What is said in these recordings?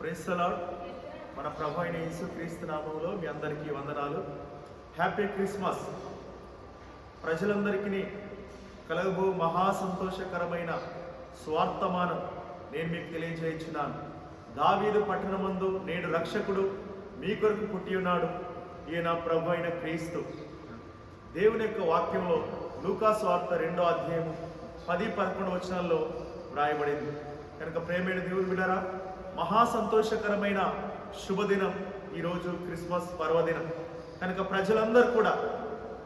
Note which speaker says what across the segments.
Speaker 1: Praise the Lord మన ప్రభు అయిన యేసు క్రీస్తు నామంలో మీ అందరికీ వందనాలు. హ్యాపీ క్రిస్మస్ ప్రజలందరికీ కలగబో మహా సంతోషకరమైన స్వార్థమానం నేను మీకు తెలియజేయించున్నాను. దావీదు పట్టణమందు నేడు రక్షకుడు మీ కొరకు పుట్టి ఉన్నాడు. ఈయన ప్రభు అయిన క్రీస్తు. దేవుని యొక్క వాక్యంలో లూకా స్వార్థ రెండో అధ్యాయం పది పదకొండు వచనాల్లో వ్రాయబడింది. కనుక ప్రేమైన దేవుడు బిడ్డరా మహా సంతోషకరమైన శుభదినం ఈరోజు క్రిస్మస్ పర్వదినం. కనుక ప్రజలందరూ కూడా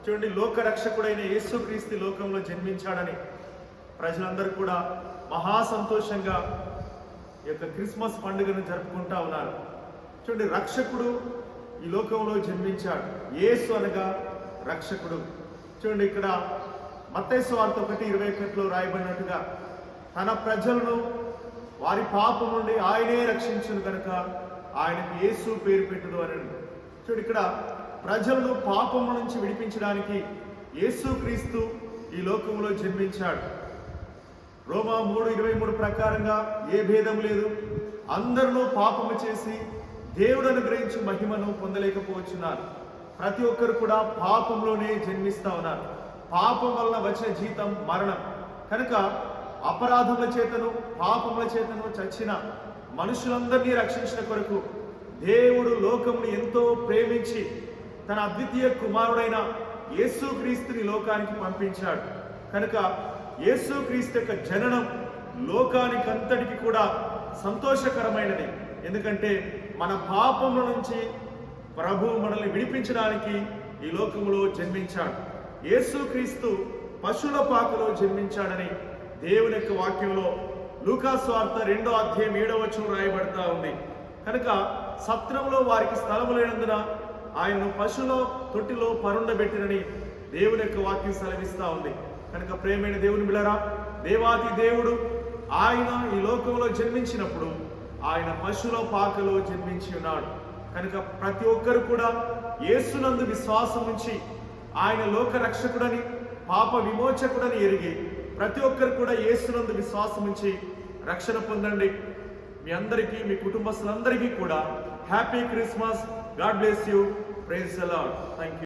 Speaker 1: చూడండి లోక రక్షకుడైన యేసుక్రీస్తు లోకంలో జన్మించాడని ప్రజలందరూ కూడా మహా సంతోషంగా ఈ యొక్క క్రిస్మస్ పండుగను జరుపుకుంటా ఉన్నారు. చూడండి రక్షకుడు ఈ లోకంలో జన్మించాడు. యేసు అనగా రక్షకుడు. చూడండి ఇక్కడ మత్తైసు వార్త ఒకటి ఇరవై ఒకటిలో రాయబడినట్టుగా తన ప్రజలను వారి పాపం నుండి ఆయనే రక్షించను కనుక ఆయనకు యేసు పేరు పెట్టదు అని చూడు ఇక్కడ ప్రజలను పాపము నుంచి విడిపించడానికి యేసు క్రీస్తు ఈ లోకంలో జన్మించాడు. రోమా మూడు ఇరవై మూడు ప్రకారంగా ఏ భేదం లేదు. అందరిలో పాపము చేసి దేవుడు అనుగ్రహించి మహిమను పొందలేకపోవచ్చున్నారు ప్రతి ఒక్కరు కూడా పాపంలోనే జన్మిస్తా ఉన్నారు. పాపం వలన వచ్చిన జీతం మరణం. కనుక అపరాధముల చేతను పాపముల చేతను చచ్చిన మనుషులందరినీ రక్షించిన కొరకు దేవుడు లోకమును ఎంతో ప్రేమించి తన అద్వితీయ కుమారుడైన యేసుక్రీస్తుని లోకానికి పంపించాడు. కనుక యేసుక్రీస్తు యొక్క జననం లోకానికి అంతటికి కూడా సంతోషకరమైనది. ఎందుకంటే మన పాపముల నుంచి ప్రభు మనల్ని విడిపించడానికి ఈ లోకములో జన్మించాడు. యేసుక్రీస్తు పశువుల పాకలో జన్మించాడని దేవుని యొక్క వాక్యంలో లూకాస్ వార్త రెండో అధ్యాయం ఏడో వచనం రాయబడతా ఉంది. కనుక సత్రంలో వారికి స్థలము లేనందున ఆయన్ను పశువుల తొట్టిలో పరుండబెట్టినని దేవుని యొక్క వాక్యం సెలవిస్తా ఉంది. కనుక ప్రేమైన దేవుని బిడరా దేవాది దేవుడు ఆయన ఈ లోకంలో జన్మించినప్పుడు ఆయన పశువుల పాకలో జన్మించి ఉన్నాడు. కనుక ప్రతి ఒక్కరు కూడా యేసునందు విశ్వాసం ఉంచి ఆయన లోక రక్షకుడని పాప విమోచకుడని ఎరిగి ప్రతి ఒక్కరు కూడా యేసునందు విశ్వాసం ఉంచి రక్షణ పొందండి. మీ అందరికీ మీ కుటుంబస్తులందరికీ కూడా happy Christmas. God bless you. Praise the Lord thank you